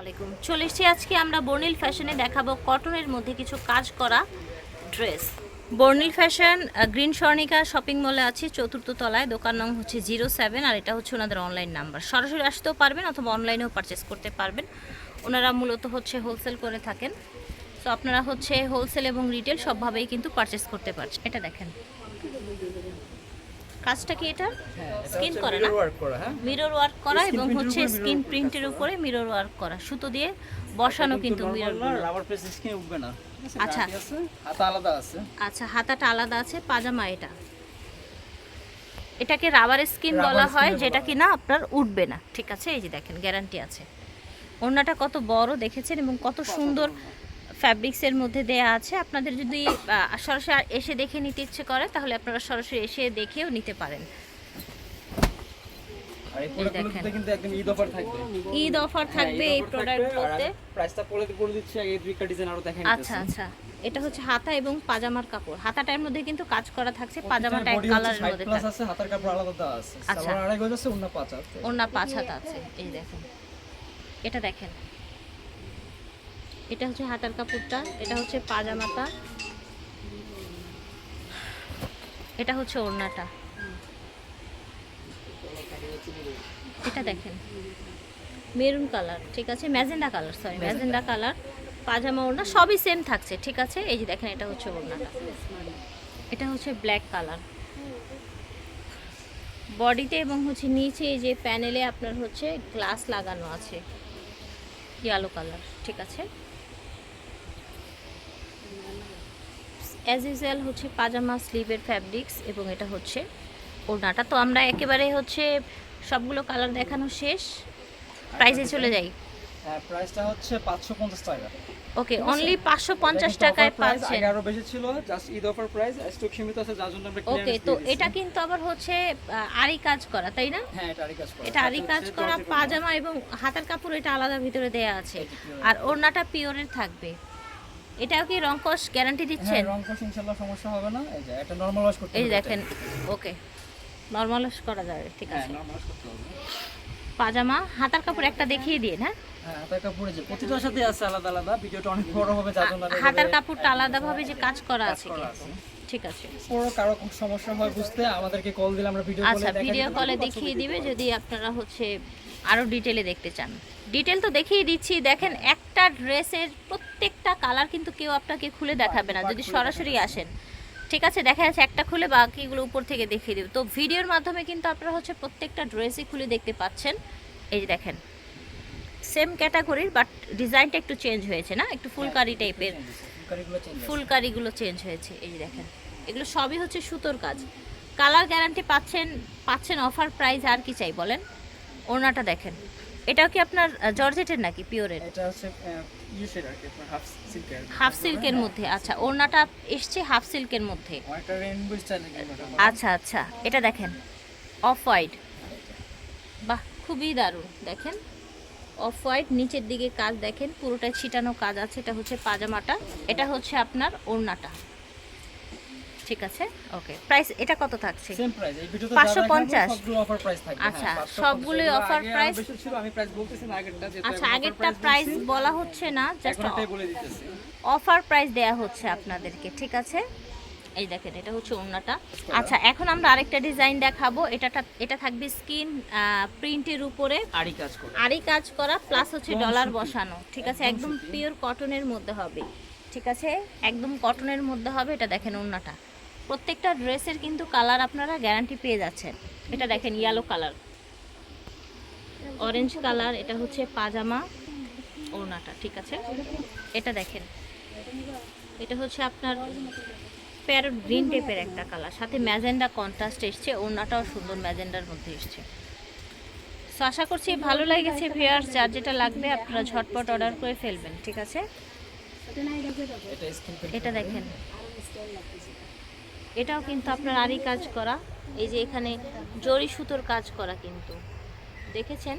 আলাইকুম। চলে এসেছি আজকে আমরা বর্নিল ফ্যাশনে দেখাবো কটনের মধ্যে কিছু কাজ করা dress. Bornil fashion green Swarnika shopping মলে আছে, চতুর্থ তলায়। দোকান নং হচ্ছে জিরো সেভেন আর এটা হচ্ছে ওনাদের অনলাইন নাম্বার সরাসরি আসতেও পারবেন অথবা অনলাইনেও পারচেস করতে পারবেন। ওনারা মূলত হচ্ছে হোলসেল করে থাকেন। তো আপনারা হচ্ছে হোলসেল এবং রিটেল সবভাবেই কিন্তু পারচেস করতে পারছেন। এটা দেখেন। কাজটা কি এটা? স্কিন করে না? ওয়ার্ক করা হ্যাঁ? মিরর ওয়ার্ক করা এবং হচ্ছে স্কিন প্রিন্টের উপরে মিরর ওয়ার্ক করা। সুতো দিয়ে বসানো কিন্তু মিরর রাবার প্রেস স্কিন উঠবে না। আচ্ছা। হাতা আলাদা আছে। আচ্ছা হাতাটা আলাদা আছে পাজামা এটা। এটাকে রাবার স্কিন বলা হয় যেটা কি না আপনার উঠবে না। ঠিক আছে এই যে দেখেন গ্যারান্টি আছে। ওড়নাটা কত বড় দেখেছেন এবং কত সুন্দর ফ্যাব্রিক্সের মধ্যে দেয়া আছে। আপনাদের যদি সরাসরি এসে দেখে নিতে ইচ্ছে করে তাহলে আপনারা সরাসরি এসে দেখেও নিতে পারেন। ঈদ অফার থাকবে। এই প্রোডাক্টগুলোতে প্রাইসটা বলে বলে দিচ্ছি আগে দুইটা ডিজাইন আরও দেখাই আচ্ছা আচ্ছা। এটা হচ্ছে হাতা এবং পাজামার কাপড়। হাতাটার মধ্যে কিন্তু কাজ করা থাকছে পাজামাটা এক কালারের মধ্যে প্লাস আছে হাতার কাপড় আলাদা আছে। আচ্ছা। সালোয়ার আড়াই গজ আছে পাঁচ আছে। ওড়না পাঁচ হাত আছে এই দেখেন। এটা দেখেন। এটা হচ্ছে হাতার কাপড়টা এটা হচ্ছে পাজামাটা এটা হচ্ছে ওড়নাটা। এটা দেখেন। মেরুন কালার ঠিক আছে? Magenta colour sorry magenta. Colour pyjama ওড়না সবই সেম থাকছে ঠিক আছে? এই যে দেখেন এটা হচ্ছে ওড়নাটা। এটা হচ্ছে ব্ল্যাক কালার। বডিতে এবং হচ্ছে নিচে এই যে প্যানেলে আপনার হচ্ছে গ্লাস লাগানো আছে ইয়েলো কালার ঠিক আছে? অ্যাজ ইউজুয়াল হচ্ছে পাজামা স্লিভের ফ্যাব্রিক্স এবং এটা হচ্ছে ওড়নাটা। তো আমরা একেবারে হচ্ছে সবগুলো কালার দেখানো শেষ। প্রাইসে চলে যাই। হ্যাঁ প্রাইসটা হচ্ছে 550 টাকা। ওকে অনলি পাঁচশো পঞ্চাশ টাকায় পাচ্ছেন আরও বেশি ছিল just Eid offer price stock সীমিত আছে যার জন্য আমরা ওকে তো এটা কিন্তু আবার হচ্ছে আরি কাজ করা তাই না? হ্যাঁ এটা আরি কাজ করা। এটা আরি কাজ করা পাজামা এবং হাতার কাপড় এটা আলাদা ভিতরে দেয়া আছে। আর ওড়নাটা পিওরের থাকবে। এটাও কি রংকশ গ্যারান্টি দিচ্ছেন হ্যাঁ রং কোশ ইনশাআল্লাহ সমস্যা হবে না। এই যে এটা নরমাল ওয়াশ করতে এই দেখেন ওকে নর্মাল করা যাবে ঠিক হ্যাঁ আছে। নরমাল ওয়াশ করতে হবে। পাজামা হাতার কাপড় একটা দেখিয়ে দিন হ্যাঁ? হ্যাঁ হাতার কাপড়ে যে প্রতিটার সাথে আছে আলাদা আলাদা ভিডিওটা অনেক বড় হবে যার জন্য হাতার কাপড়টা আলাদাভাবে যে কাজ করা আছে ঠিক আছে। বড় কারও সমস্যা হয় বুঝতে আমাদেরকে কল দিলে আমরা ভিডিও কলে আচ্ছা ভিডিও কলে দেখিয়ে দিবে যদি আপনারা হচ্ছে আরও ডিটেলে দেখতে চান। ডিটেল তো দেখিয়ে দিচ্ছি দেখেন একটা ড্রেসের প্রত্যেকটা কালার কিন্তু কেউ আপনাকে খুলে দেখাবে না যদি সরাসরি আসেন। ঠিক আছে দেখা যাচ্ছে একটা খুলে বাকিগুলো উপর থেকে দেখিয়ে দেবে। তো ভিডিওর মাধ্যমে কিন্তু আপনারা হচ্ছে প্রত্যেকটা ড্রেসই খুলে দেখতে পাচ্ছেন। এই যে দেখেন সেম ক্যাটাগরির বাট ডিজাইনটা একটু চেঞ্জ হয়েছে না? একটু ফুলকারি টাইপের ফুলকারিগুলো ফুলকারিগুলো চেঞ্জ হয়েছে এই যে দেখেন। এগুলো সবই হচ্ছে সুতোর কাজ। কালার গ্যারান্টি পাচ্ছেন পাচ্ছেন অফার প্রাইস আর কি চাই বলেন? ওড়নাটা দেখেন। এটাও কি আপনার জর্জেটের নাকি পিওরের? এটা হচ্ছে আর কি হাফ সিল্কের। হাফ সিল্কের মধ্যে আচ্ছা ওড়নাটা এসছে হাফ সিল্কের মধ্যে। আচ্ছা আচ্ছা এটা দেখেন অফ হোয়াইট বাহ খুবই দারুণ দেখেন অফ হোয়াইট নিচের দিকে কাজ দেখেন পুরোটা ছিটানো কাজ আছে এটা হচ্ছে পাজামাটা এটা হচ্ছে আপনার ওড়নাটা। ঠিক আছে? ওকে প্রাইস এটা কত থাকছে? সেম প্রাইস এই ভিডিওতে 550 সবগুলো অফার প্রাইস থাকবে। আচ্ছা, হ্যাঁ, 550 সবগুলোই এগুলো offer আগে আরও price। বেশি ছিল আমি প্রাইস বলতেছি না আগেরটা যেহেতু আচ্ছা আগেরটা প্রাইস বলা হচ্ছে না জাস্ট বলে দিতেছি। অফার প্রাইস দেয়া হচ্ছে আপনাদেরকে ঠিক আছে? এই দেখেন এটা হচ্ছে ওড়নাটা। আচ্ছা এখন আমরা আরেকটা ডিজাইন দেখাবো। এটাটা এটা থাকবে স্কিন প্রিন্টের উপরে। আরি কাজ করে। আরই কাজ করা প্লাস হচ্ছে ডলার বসানো ঠিক আছে? একদম। পিওর কটনের মধ্যে হবে ঠিক আছে? একদম কটনের মধ্যে হবে এটা দেখেন ওড়নাটা। প্রত্যেকটা ড্রেসের কিন্তু কালার আপনারা গ্যারান্টি পেয়ে যাচ্ছেন। এটা দেখেন ইয়েলো কালার অরেঞ্জ কালার এটা হচ্ছে পাজামা ওড়নাটা ঠিক আছে? এটা দেখেন। এটা হচ্ছে আপনার প্যারট গ্রিন টাইপের একটা কালার। সাথে ম্যাজেন্ডা কন্ট্রাস্ট এসছে ওড়নাটাও সুন্দর ম্যাজেন্ডার মধ্যে এসছে। সো আশা করছি ভালো লেগেছে ভিউয়ার্স যার যেটা লাগবে আপনারা ঝটপট অর্ডার করে ফেলবেন ঠিক আছে? এটা দেখেন। এটাও কিন্তু আপনার আরই কাজ করা, এই যে এখানে জরি সুতোর কাজ করা কিন্তু। দেখেছেন?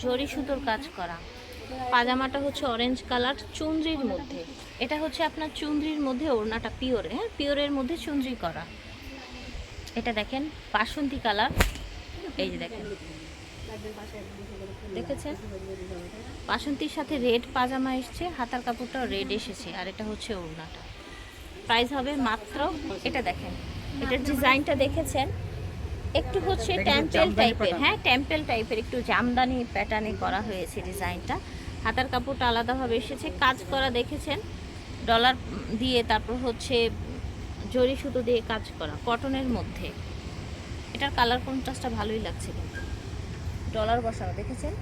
জরি সুতোর কাজ করা। পাজামাটা হচ্ছে অরেঞ্জ কালার চুনরির মধ্যে। এটা হচ্ছে আপনার চুনরির মধ্যে ওড়নাটা পিওর হ্যাঁ? পিওরের মধ্যে চুনরি করা। এটা দেখেন, বাসন্তী কালার। এই যে দেখেন। দেখেছেন? বাসন্তীর সাথে রেড পাজামা এসছে, হাতার কাপড়টাও রেড এসেছে, আর এটা হচ্ছে ওড়নাটা। প্রাইস হবে মাত্র এটা দেখেন। এটার ডিজাইনটা দেখেছেন? একটু হচ্ছে টেম্পেল টাইপের হ্যাঁ টেম্পেল টাইপের একটু জামদানি প্যাটার্নে করা হয়েছে ডিজাইনটা। হাতার কাপড়টা আলাদাভাবে এসেছে। কাজ করা দেখেছেন? ডলার দিয়ে তারপর হচ্ছে জরি সুতো দিয়ে কাজ করা কটনের মধ্যে। এটার কালার কন্ট্রাস্টটা ভালোই লাগছে কিন্তু। ডলার বসানো দেখেছেন?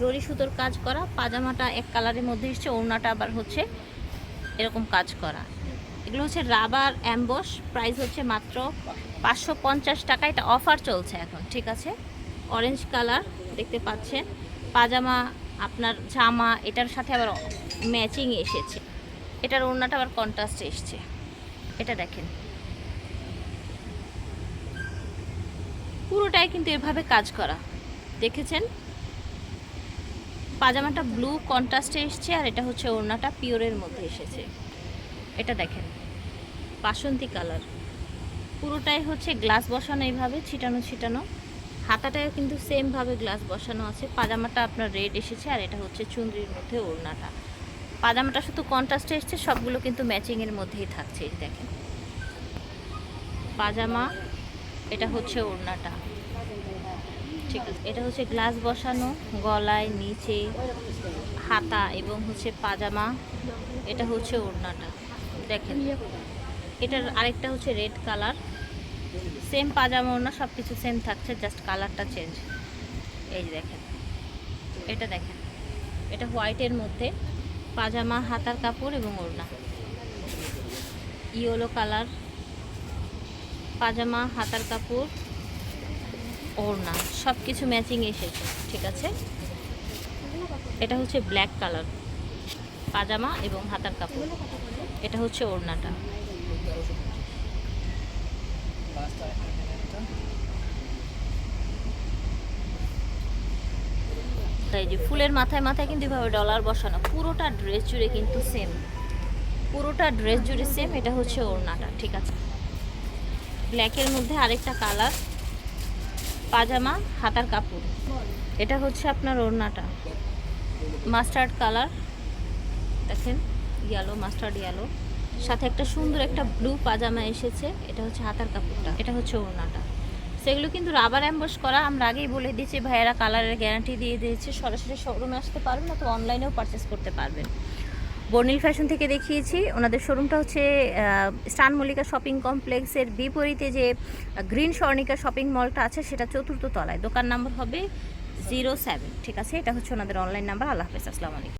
জরি সুতোর কাজ করা পাজামাটা এক কালারের মধ্যে এসছে ওড়নাটা আবার হচ্ছে এরকম কাজ করা। এগুলো হচ্ছে রাবার অ্যাম্বস। প্রাইস হচ্ছে মাত্র পাঁচশো পঞ্চাশ টাকা। এটা অফার চলছে এখন, ঠিক আছে? অরেঞ্জ কালার, দেখতে পাচ্ছেন। পাজামা, আপনার জামা, এটার সাথে আবার ম্যাচিং এসেছে। এটার ওড়নাটা আবার কন্ট্রাস্ট এসছে। এটা দেখেন। পুরোটাই কিন্তু এভাবে কাজ করা। দেখেছেন? পাজামাটা ব্লু কন্ট্রাস্টে এসছে আর এটা হচ্ছে ওড়নাটা পিওরের মধ্যে এসেছে। এটা দেখেন, বাসন্তী কালার। পুরোটাই হচ্ছে গ্লাস বসানো এইভাবে, ছিটানো ছিটানো। হাতাটাও কিন্তু সেমভাবে গ্লাস বসানো আছে। পাজামাটা আপনার রেড এসেছে আর এটা হচ্ছে চুনরির মধ্যে ওড়নাটা। পাজামাটা শুধু কন্ট্রাস্টে এসছে, সবগুলো কিন্তু ম্যাচিংয়ের মধ্যেই থাকছে দেখেন। পাজামা, এটা হচ্ছে ওড়নাটা। ঠিক আছে, এটা হচ্ছে গ্লাস বসানো, গলায়, নিচে, হাতা এবং হচ্ছে পাজামা, এটা হচ্ছে ওড়নাটা। দেখেন। এটার আরেকটা হচ্ছে রেড কালার সেম পাজামা ওড়না সব কিছু সেম থাকছে জাস্ট কালারটা চেঞ্জ এই দেখেন। এটা দেখেন। এটা হোয়াইটের মধ্যে, পাজামা, হাতার কাপড় এবং ওড়না। ইয়েলো কালার পাজামা, হাতার কাপড়, ওড়না সব কিছু ম্যাচিং এসেছে, ঠিক আছে? এটা হচ্ছে ব্ল্যাক কালার পাজামা এবং হাতার কাপড়। এটা হচ্ছে ওড়নাটা। তাই যে ফুলের মাথায় মাথায় কিন্তু এভাবে ডলার বসানো, পুরোটা ড্রেস জুড়ে কিন্তু সেম পুরোটা ড্রেস জুড়ে সেম এটা হচ্ছে ওড়নাটা, ঠিক আছে? ব্ল্যাকের মধ্যে আরেকটা কালার পাজামা, হাতার কাপড়। এটা হচ্ছে আপনার ওড়নাটা। মাস্টার্ড কালার দেখেন। ইয়েলো মাস্টার্ড ইয়েলো সাথে একটা সুন্দর একটা ব্লু পাজামা এসেছে, এটা হচ্ছে হাতার কাপড়টা, এটা হচ্ছে ওড়নাটা। সেগুলো কিন্তু রাবার অ্যাম্বস করা, আমরা আগেই বলে দিয়েছি, ভাইয়েরা কালারের গ্যারান্টি দিয়ে দিয়েছে, সরাসরি শোরুমে আসতে পারবেন অথবা অনলাইনেও পারচেস করতে পারবেন। বর্নিল ফ্যাশন থেকে দেখিয়েছি, ওনাদের শোরুমটা হচ্ছে স্টান মল্লিকা শপিং কমপ্লেক্সের বিপরীতে যে গ্রিন স্বর্ণিকা শপিং মলটা আছে, সেটা চতুর্থ তলায়। দোকান নাম্বার হবে জিরো সেভেন ঠিক আছে? এটা হচ্ছে ওনাদের অনলাইন নাম্বার আল্লাহ হাফেজ, আসসালামু আলাইকুম।